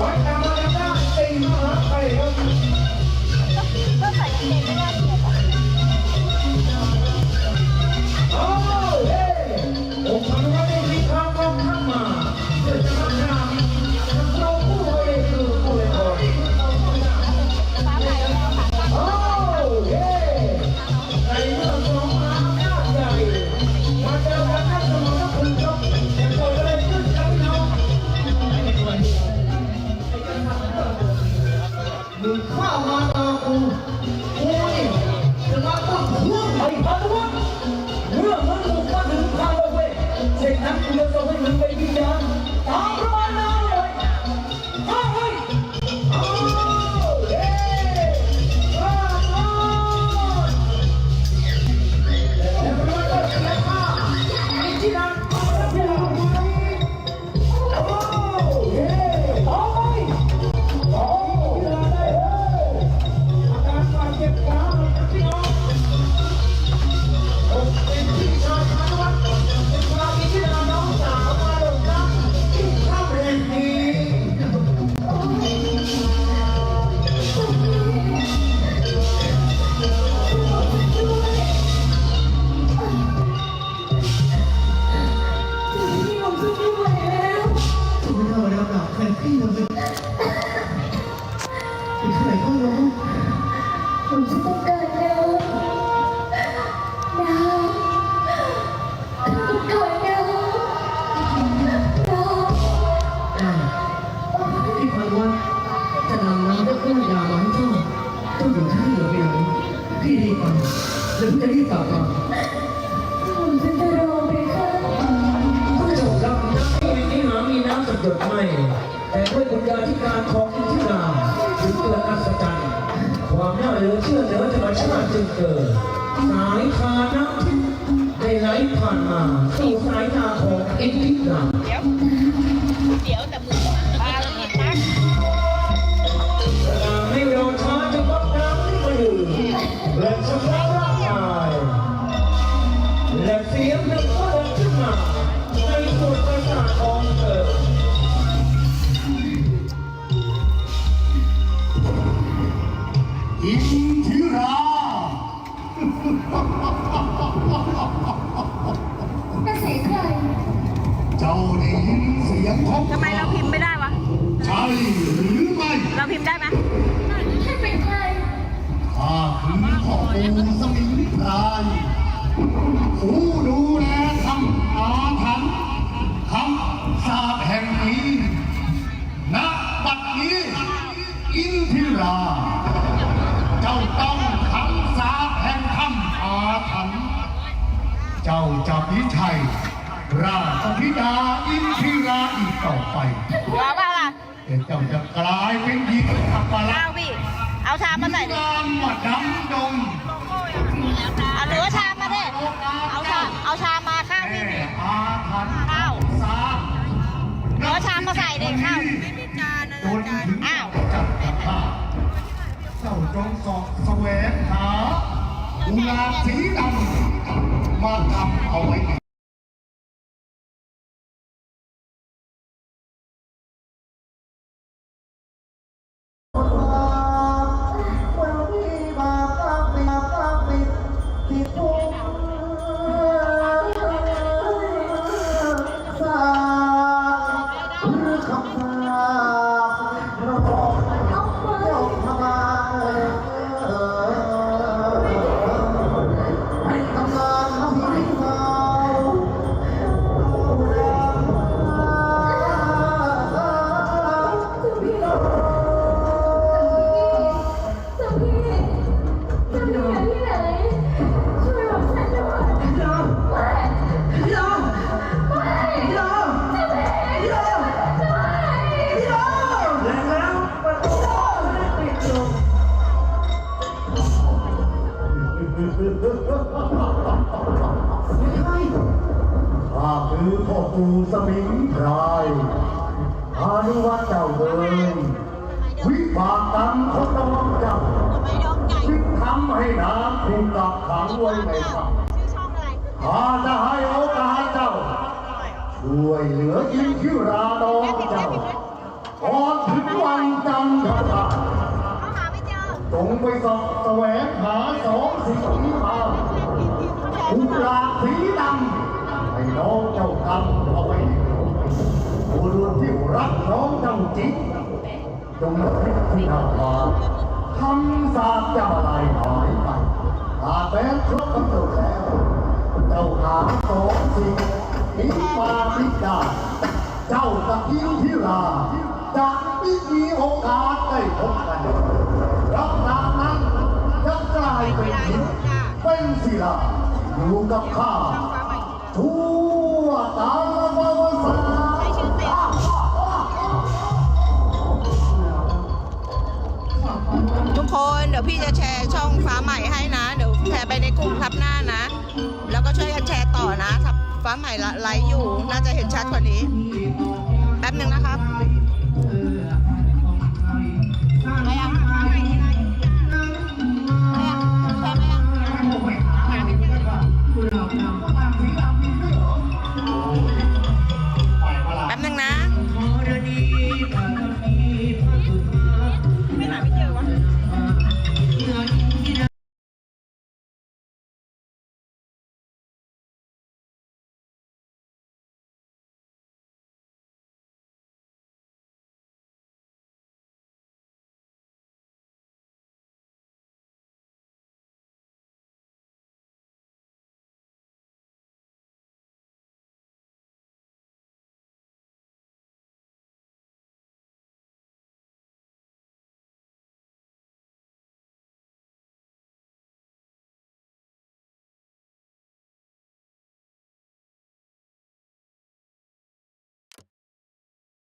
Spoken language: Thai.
ร้อ เส ดไม่แต่ด้วยบุญญาธิการของอิทธิราถึงเกิดอัศจรรย์ความน่าเหลือเชื่อเหนือธรรมชาติจึงเกิดสายทาน้ำทิพย์ได้ไหลผ่านมาสู่สายตาของอิทธิราเดี๋ยวเดี๋ยวแต่มือปลาละเอียดนักให้เราช้าจะวัดน้ำที่มาดื่มและชำระร่างกายและเสียงหนึ่งก็ดังขึ้นมาในส่วนประสาทของเธอ น่าเสียใครเจ้าได้ยินเสียงของทำไมเราพิมพ์ไม่ได้วะ ใช่หรือไม่เราพิมพ์ได้ไหมท่านเป็นใครข้าคือพ่อปู่สมิงพรายผู้ดูแลทำอาถรรพ์คำสาปแห่งนี้ณบัดนี้ อินทิรา เจ้าต้องคำสาปแห่งคำ อาถรรพ์เจ้าจะพิชัย ราชธิดาอินทิราอีกต่อไปรอเปล่าล่ะแต่เจ้าจะกลายเป็นหญิงอัปลัเอากษณ์พี่เอาชามมาใส่ดิ งามว่าดำดงเอาหรือว่าชามมาดิ เอาชาม เอาชามมาข้าวพี่แม่อาถรรพ์ข้าวสาหรือว่าชามมาใส่ดิข้าว จนถึงอ้าว จับกระทาเจ้าจงสอบแสวงหา กุหลาบสีดำมาทำเอาไว้ ข้าคือพ่อปู่สมิงพรายพานุวัฒน์เจ้าเอ่ยวิบากกรรมของน้องเจ้าจึงทำให้นางถูกกักขังไว้ในถ้ำข้าจะให้โอกาสเจ้า ช่วยเหลือยิงที่ราน้องเจ้าก่อนถึงจ งไปสอบแสวงหาสองสิ่งนี้มากุหลาสีดำให้น้องเจ้ากำเอาไว้บุรุษที่รักน้องเจ้าจริงจงคิดที่หน้ามาคำสาปจะมาลายหายไปหากแม้ครบกำหนดแล้ว เจ้าหาสองสิ่งนี้มาพิจารเจ้ากับยิงที่ราจะไม่มีโอกาสได้พบกันรับนางนั้นจะ กลายเป็นหินเป็นศิลาอยู่กับข้าทั่วตาบวสาทุกคนเดี๋ยวพี่จะแชร์ช่องฟ้าใหม่ให้นะ เดี๋ยวแชร์ไปในกลุ่มทับหน้านะ แล้วก็ช่วยกันแชร์ต่อนะทับฟ้าใหม่ไลฟ์อยู่น่าจะเห็นชัดกว่านี้ แป๊บหนึ่งนะครับ